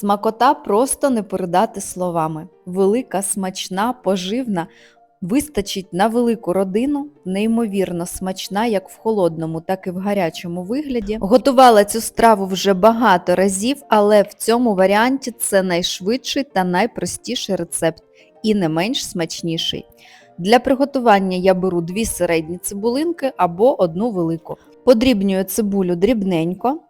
Смакота просто не передати словами. Велика, смачна, поживна, вистачить на велику родину, неймовірно смачна як в холодному, так і в гарячому вигляді. Готувала цю страву вже багато разів, але в цьому варіанті це найшвидший та найпростіший рецепт і не менш смачніший. Для приготування я беру дві середні цибулинки або одну велику. Подрібнюю цибулю дрібненько.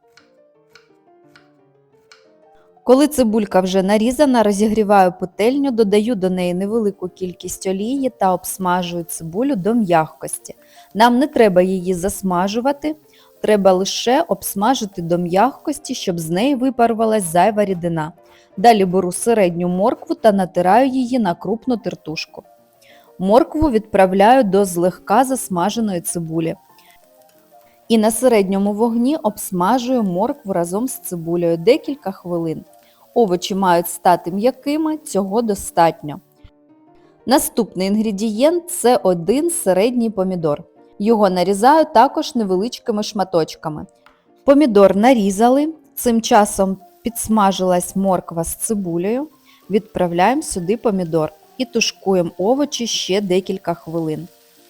Коли цибулька вже нарізана, розігріваю петельню, додаю до неї невелику кількість олії та обсмажую цибулю до м'якості. Нам не треба її засмажувати, треба лише обсмажити до м'якості, щоб з неї випарувалась зайва рідина. Далі беру середню моркву та натираю її на крупну тертушку. Моркву відправляю до злегка засмаженої цибулі. І на середньому вогні обсмажую моркву разом з цибулею декілька хвилин. Овочі мають стати м'якими, цього достатньо. Наступний інгредієнт це один середній помідор. Його нарізаю також невеличкими шматочками. Помідор нарізали, цим часом підсмажилась морква з цибулею. Відправляємо сюди помідор і тушкуємо овочі ще декілька хвилин.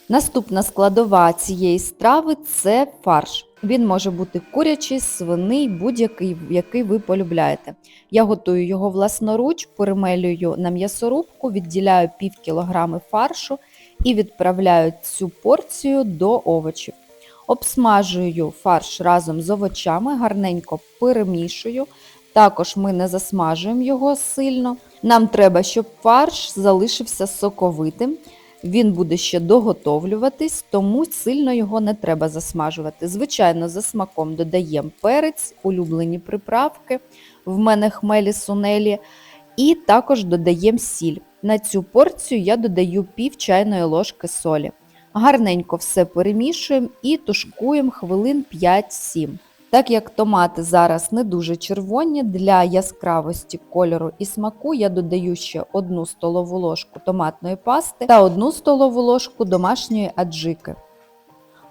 Наступна складова цієї страви це фарш. Він може бути курячий, свиний, будь-який, який ви полюбляєте. Я готую його власноруч, перемелюю на м'ясорубку, відділяю пів кілограми фаршу і відправляю цю порцію до овочів. Обсмажую фарш разом з овочами, гарненько перемішую. Також ми не засмажуємо його сильно. Нам треба, щоб фарш залишився соковитим. Він буде ще доготовлюватись, тому сильно його не треба засмажувати. Звичайно, за смаком додаємо перець, улюблені приправки, в мене хмелі сунелі, і також додаємо сіль. На цю порцію я додаю пів чайної ложки солі. Гарненько все перемішуємо і тушкуємо хвилин 5-7. Так як томати зараз не дуже червоні, для яскравості кольору і смаку я додаю ще 1 столову ложку томатної пасти та 1 столову ложку домашньої аджики.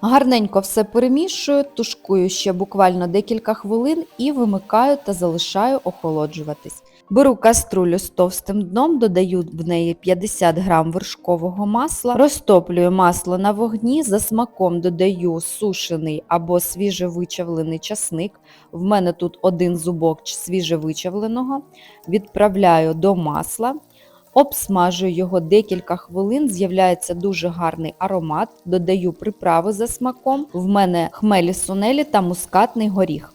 Гарненько все перемішую, тушкую ще буквально декілька хвилин і вимикаю та залишаю охолоджуватись. Беру каструлю з товстим дном, додаю в неї 50 г вершкового масла, розтоплюю масло на вогні, за смаком додаю сушений або свіжевичавлений часник. В мене тут один зубок свіжевичавленого, відправляю до масла. Обсмажую його декілька хвилин, з'являється дуже гарний аромат, додаю приправи за смаком, в мене хмелі сунелі та мускатний горіх.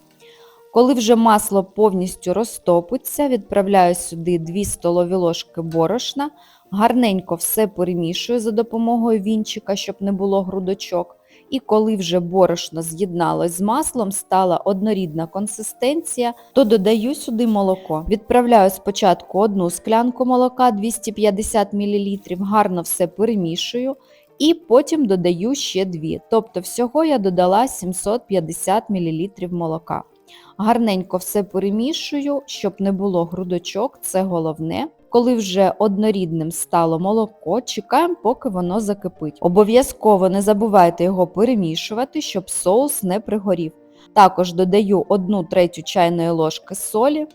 Коли вже масло повністю розтопиться, відправляю сюди 2 столові ложки борошна, гарненько все перемішую за допомогою вінчика, щоб не було грудочок. І коли вже борошно з'єдналось з маслом, стала однорідна консистенція, то додаю сюди молоко. Відправляю спочатку одну склянку молока 250 мл, гарно все перемішую. І потім додаю ще дві. Тобто всього я додала 750 мл молока. Гарненько все перемішую, щоб не було грудочок, це головне. Коли вже однорідним стало молоко, чекаємо, поки воно закипить. Обов'язково не забувайте його перемішувати, щоб соус не пригорів. Також додаю 1 третю чайної ложки солі.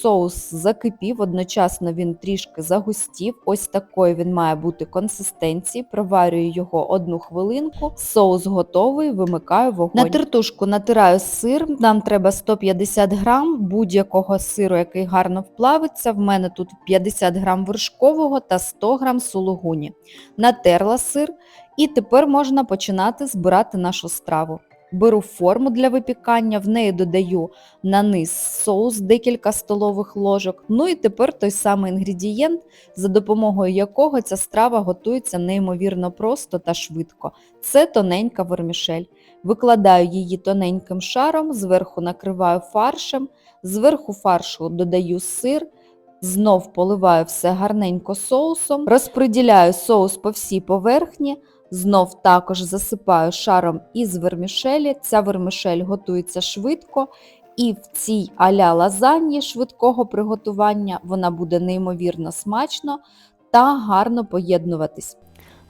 Соус закипів, одночасно він трішки загустів. Ось такої він має бути консистенції. Проварюю його одну хвилинку. Соус готовий, вимикаю вогонь. На тертушку натираю сир. Нам треба 150 грам будь-якого сиру, який гарно вплавиться. В мене тут 50 грам вершкового та 100 грам сулугуні. Натерла сир і тепер можна починати збирати нашу страву. Беру форму для випікання, в неї додаю на низ соус декілька столових ложок. Ну і тепер той самий інгредієнт, за допомогою якого ця страва готується неймовірно просто та швидко. Це тоненька вермішель. Викладаю її тоненьким шаром, зверху накриваю фаршем, зверху фаршу додаю сир. Знов поливаю все гарненько соусом, розподіляю соус по всій поверхні, Знов також засипаю шаром із вермішелі. Ця вермішель готується швидко, і в цій аля лазаньї швидкого приготування вона буде неймовірно смачно та гарно поєднуватись.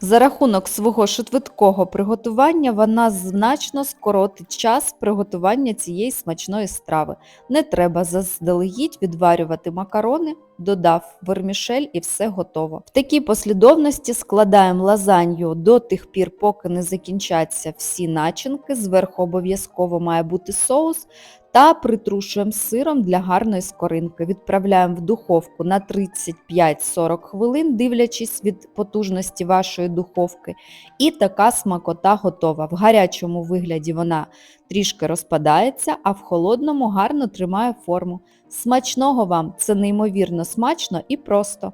За рахунок свого швидкого приготування вона значно скоротить час приготування цієї смачної страви. Не треба заздалегідь відварювати макарони, додав вермішель і все готово. В такій послідовності складаємо лазанью до тих пір, поки не закінчаться всі начинки. Зверху обов'язково має бути соус та притрушуємо сиром для гарної скоринки. Відправляємо в духовку на 35-40 хвилин, дивлячись від потужності вашої духовки. І така смакота готова. В гарячому вигляді вона трішки розпадається, а в холодному гарно тримає форму. Смачного вам! Це неймовірно смачно і просто.